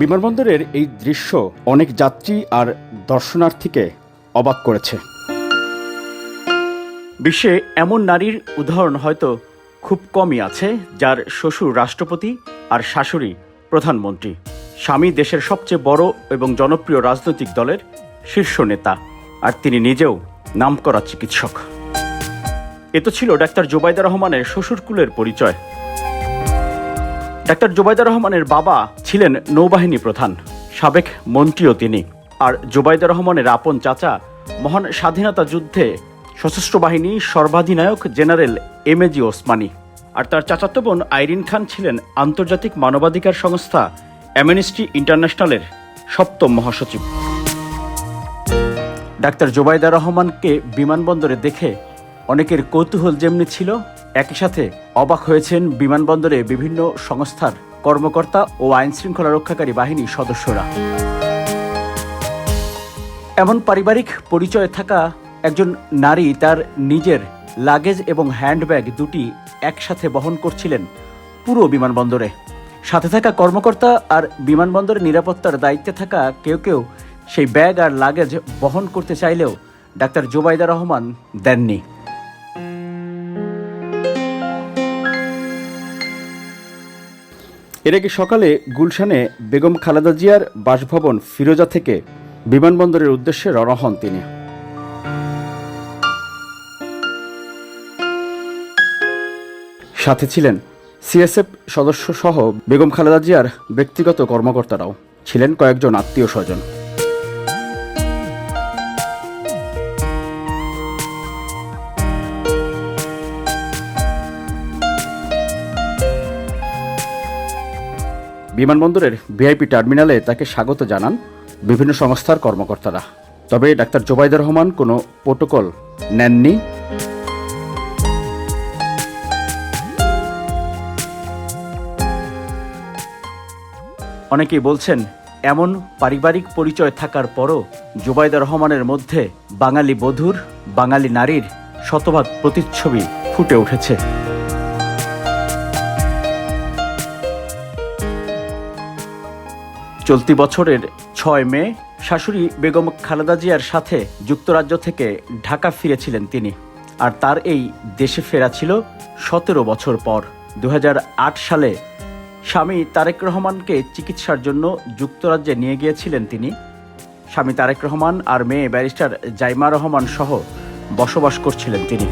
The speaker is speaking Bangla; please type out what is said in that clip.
বিমানবন্দরের এই দৃশ্য অনেক যাত্রী আর দর্শনার্থীকে অবাক করেছে। বিশ্বে এমন নারীর উদাহরণ হয়তো খুব কমই আছে, যার শ্বশুর রাষ্ট্রপতি আর শাশুড়ি প্রধানমন্ত্রী। স্বামী দেশের সবচেয়ে বড় এবং জনপ্রিয় রাজনৈতিক দলের শীর্ষ নেতা, আর তিনি নিজেও নামকরা চিকিৎসক। এ তো ছিল ডাক্তার জোবাইদা রহমানের শ্বশুরকুলের পরিচয়। ডাক্তার জোবাইদা রহমানের বাবা ছিলেন নৌবাহিনী প্রধান, সাবেক মন্ত্রীও তিনি। আর জোবাইদা রহমানের আপন চাচা মহান স্বাধীনতা যুদ্ধে সশস্ত্র বাহিনী সর্বাধিনায়ক general M A G Osmani. আর তার চাচাতো বোন আইরিন খান ছিলেন আন্তর্জাতিক মানবাধিকার সংস্থা অ্যামনেস্টি ইন্টারন্যাশনালের সপ্তম মহাসচিব। ডাক্তার জোবাইদা রহমানকে বিমানবন্দরে দেখে অনেকের কৌতূহল যেমনি ছিল, একই সাথে অবাক হয়েছেন বিমানবন্দরে বিভিন্ন সংস্থার কর্মকর্তা ও আইন শৃঙ্খলা রক্ষাকারী বাহিনীর সদস্যরা। এমন পারিবারিক পরিচয় থাকা একজন নারী তার নিজের লাগেজ এবং হ্যান্ডব্যাগ দুটি একসাথে বহন করছিলেন পুরো বিমানবন্দরে। সাথে থাকা কর্মকর্তা আর বিমানবন্দরের নিরাপত্তার দায়িত্বে থাকা কেউ কেউ সেই ব্যাগ আর লাগেজ বহন করতে চাইলেও ডাক্তার জোবাইদা রহমান দেননি। এর আগে সকালে গুলশানে বেগম খালেদা জিয়ার বাসভবন ফিরোজা থেকে বিমানবন্দরের উদ্দেশ্যে রওনা হন তিনি? সাথে ছিলেন সিএসএফ সদস্য সহ বেগম খালেদা জিয়ার ব্যক্তিগত কর্মকর্তারাও। ছিলেন কয়েকজন আত্মীয় স্বজন। বিমানবন্দরের ভিআইপি টার্মিনালে তাকে স্বাগত জানান বিভিন্ন সংস্থার কর্মকর্তারা। তবে ডাক্তার জোবাইদা রহমান কোনো প্রোটোকল নেননি। অনেকেই বলছেন, এমন পারিবারিক পরিচয় থাকার পরও জোবাইদা রহমানের মধ্যে বাঙালি বধূর, বাঙালি নারীর শতভাগ প্রতিচ্ছবি ফুটে উঠেছে। চলতি বছরের ছয় মে, শাশুড়ি বেগম খালেদা জিয়ার সাথে যুক্তরাজ্য থেকে ঢাকা ফিরেছিলেন তিনি। আর তার এই দেশে ফেরা ছিল সতেরো বছর পর। দু হাজার আট সালে স্বামী তারেক রহমানকে চিকিৎসার জন্য যুক্তরাজ্যে নিয়ে গিয়েছিলেন তিনি। স্বামী তারেক রহমান আর মেয়ে ব্যারিস্টার জাইমা রহমান সহ বসবাস করছিলেন তিনি।